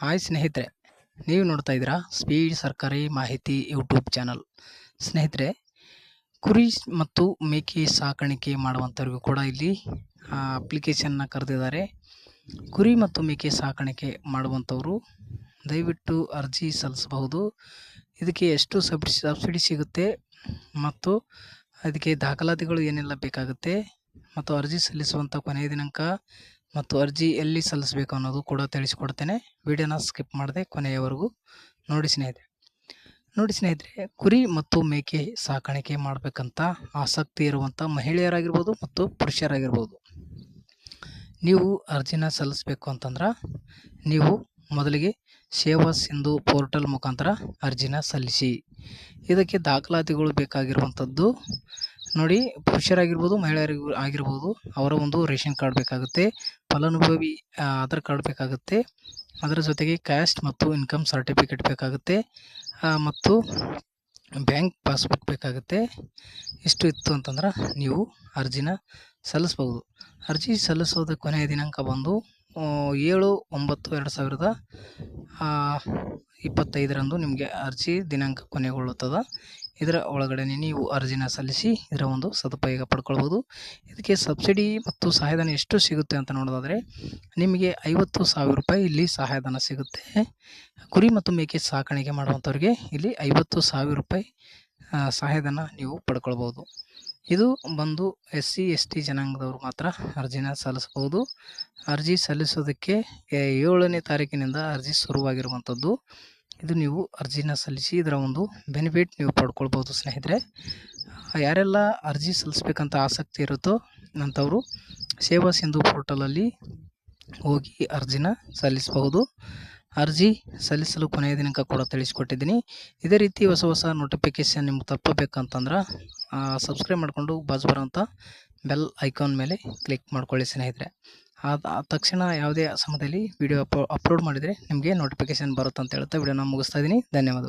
Hi ಸ್ನೇಹಿತರೆ, ನೀವು ನೋಡ್ತಾ ಇದ್ದೀರಾ ಸ್ಪೀಡ್ ಸರ್ಕಾರಿ ಮಾಹಿತಿ ಯೂಟ್ಯೂಬ್ ಚಾನಲ್. ಸ್ನೇಹಿತರೆ, ಕುರಿ ಮತ್ತು ಮೇಕೆ ಸಾಕಾಣಿಕೆ ಮಾಡುವಂಥವ್ರಿಗೂ ಕೂಡ ಇಲ್ಲಿ ಅಪ್ಲಿಕೇಶನ್ನ ಕರೆದಿದ್ದಾರೆ. ಕುರಿ ಮತ್ತು ಮೇಕೆ ಸಾಕಾಣಿಕೆ ಮಾಡುವಂಥವರು ದಯವಿಟ್ಟು ಅರ್ಜಿ ಸಲ್ಲಿಸಬಹುದು. ಇದಕ್ಕೆ ಎಷ್ಟು ಸಬ್ಸಿ, ಸಬ್ಸಿಡಿ ಸಿಗುತ್ತೆ ಮತ್ತು ಅದಕ್ಕೆ ದಾಖಲಾತಿಗಳು ಏನೆಲ್ಲ ಬೇಕಾಗುತ್ತೆ ಮತ್ತು ಅರ್ಜಿ ಸಲ್ಲಿಸುವಂಥ ಕೊನೆಯ ದಿನಾಂಕ ಮತ್ತು ಅರ್ಜಿ ಎಲ್ಲಿ ಸಲ್ಲಿಸಬೇಕು ಅನ್ನೋದು ಕೂಡ ತಿಳಿಸಿಕೊಡ್ತೇನೆ. ವಿಡಿಯೋನ ಸ್ಕಿಪ್ ಮಾಡದೆ ಕೊನೆಯವರೆಗೂ ನೋಡಿ ಸ್ನೇಹಿತರೆ. ನೋಡಿ ಸ್ನೇಹಿತರೆ, ಕುರಿ ಮತ್ತು ಮೇಕೆ ಸಾಕಾಣಿಕೆ ಮಾಡಬೇಕಂತ ಆಸಕ್ತಿ ಇರುವಂಥ ಮಹಿಳೆಯರಾಗಿರ್ಬೋದು ಮತ್ತು ಪುರುಷರಾಗಿರ್ಬೋದು. ನೀವು ಅರ್ಜಿನ ಸಲ್ಲಿಸಬೇಕು ಅಂತಂದ್ರೆ ನೀವು ಮೊದಲಿಗೆ ಸೇವಾ ಸಿಂಧು ಪೋರ್ಟಲ್ ಮುಖಾಂತರ ಅರ್ಜಿನ ಸಲ್ಲಿಸಿ. ಇದಕ್ಕೆ ದಾಖಲಾತಿಗಳು ಬೇಕಾಗಿರುವಂಥದ್ದು ನೋಡಿ ಪುರುಷರಾಗಿರ್ಬೋದು, ಮಹಿಳೆಯರಿಗೂ ಆಗಿರ್ಬೋದು, ಅವರ ಒಂದು ರೇಷನ್ ಕಾರ್ಡ್ ಬೇಕಾಗುತ್ತೆ, ಫಲಾನುಭವಿ ಆಧಾರ್ ಕಾರ್ಡ್ ಬೇಕಾಗುತ್ತೆ, ಅದರ ಜೊತೆಗೆ ಕ್ಯಾಸ್ಟ್ ಮತ್ತು ಇನ್ಕಮ್ ಸರ್ಟಿಫಿಕೇಟ್ ಬೇಕಾಗುತ್ತೆ ಮತ್ತು ಬ್ಯಾಂಕ್ ಪಾಸ್ಬುಕ್ ಬೇಕಾಗುತ್ತೆ. ಇಷ್ಟು ಇತ್ತು ಅಂತಂದ್ರೆ ನೀವು ಅರ್ಜಿನ ಸಲ್ಲಿಸ್ಬೋದು. ಅರ್ಜಿ ಸಲ್ಲಿಸೋದ ಕೊನೆಯ ದಿನಾಂಕ ಬಂದು ಏಳು ಒಂಬತ್ತು ಎರಡು ಸಾವಿರದ ಇಪ್ಪತ್ತೈದರಂದು ನಿಮಗೆ ಅರ್ಜಿ ದಿನಾಂಕ ಕೊನೆಗೊಳ್ಳುತ್ತದೆ. ಇದರ ಒಳಗಡೆ ನೀವು ಅರ್ಜಿನ ಸಲ್ಲಿಸಿ ಇದರ ಒಂದು ಸದುಪಯೋಗ ಪಡ್ಕೊಳ್ಬೋದು. ಇದಕ್ಕೆ ಸಬ್ಸಿಡಿ ಮತ್ತು ಸಹಾಯಧನ ಎಷ್ಟು ಸಿಗುತ್ತೆ ಅಂತ ನೋಡೋದಾದರೆ, ನಿಮಗೆ ಐವತ್ತು ಸಾವಿರ ರೂಪಾಯಿ ಇಲ್ಲಿ ಸಹಾಯಧನ ಸಿಗುತ್ತೆ. ಕುರಿ ಮತ್ತು ಮೇಕೆ ಸಾಕಾಣಿಕೆ ಮಾಡುವಂಥವ್ರಿಗೆ ಇಲ್ಲಿ ಐವತ್ತು ಸಾವಿರ ರೂಪಾಯಿ ಸಹಾಯಧನ ನೀವು ಪಡ್ಕೊಳ್ಬೋದು. ಇದು ಬಂದು ಎಸ್ ಸಿ ಎಸ್ ಟಿ ಜನಾಂಗದವರು ಮಾತ್ರ ಅರ್ಜಿನ ಸಲ್ಲಿಸ್ಬೋದು ಅರ್ಜಿ ಸಲ್ಲಿಸೋದಕ್ಕೆ ಏಳನೇ ತಾರೀಕಿನಿಂದ ಅರ್ಜಿ ಶುರುವಾಗಿರುವಂಥದ್ದು. ಇದು ನೀವು ಅರ್ಜಿನ ಸಲ್ಲಿಸಿ ಇದರ ಒಂದು ಬೆನಿಫಿಟ್ ನೀವು ಪಡ್ಕೊಳ್ಬೋದು ಸ್ನೇಹಿತರೆ. ಯಾರೆಲ್ಲ ಅರ್ಜಿ ಸಲ್ಲಿಸ್ಬೇಕಂತ ಆಸಕ್ತಿ ಇರುತ್ತೋ ಅಂಥವರು ಸೇವಾ ಸಿಂಧು ಪೋರ್ಟಲಲ್ಲಿ ಹೋಗಿ ಅರ್ಜಿನ ಸಲ್ಲಿಸಬಹುದು. ಅರ್ಜಿ ಸಲ್ಲಿಸಲು ಕೊನೆಯ ದಿನಾಂಕ ಕೂಡ ತಿಳಿಸ್ಕೊಟ್ಟಿದ್ದೀನಿ. ಇದೇ ರೀತಿ ಹೊಸ ಹೊಸ ನೋಟಿಫಿಕೇಷನ್ ನಿಮ್ಗೆ ತಪ್ಪಬೇಕಂತಂದ್ರೆ ಸಬ್ಸ್ಕ್ರೈಬ್ ಮಾಡಿಕೊಂಡು ಬಾಜು ಬರೋಂಥ ಬೆಲ್ ಐಕಾನ್ ಮೇಲೆ ಕ್ಲಿಕ್ ಮಾಡ್ಕೊಳ್ಳಿ ಸ್ನೇಹಿತರೆ. ಆದ ತಕ್ಷಣ ಯಾವುದೇ ಸಮಯದಲ್ಲಿ ವಿಡಿಯೋ ಅಪ್ ಅಪ್ಲೋಡ್ ಮಾಡಿದರೆ ನಿಮಗೆ ನೋಟಿಫಿಕೇಷನ್ ಬರುತ್ತೆ ಅಂತ ಹೇಳ್ತಾ ವಿಡಿಯೋನ ಮುಗಿಸ್ತಾ ಇದ್ದೀನಿ. ಧನ್ಯವಾದಗಳು.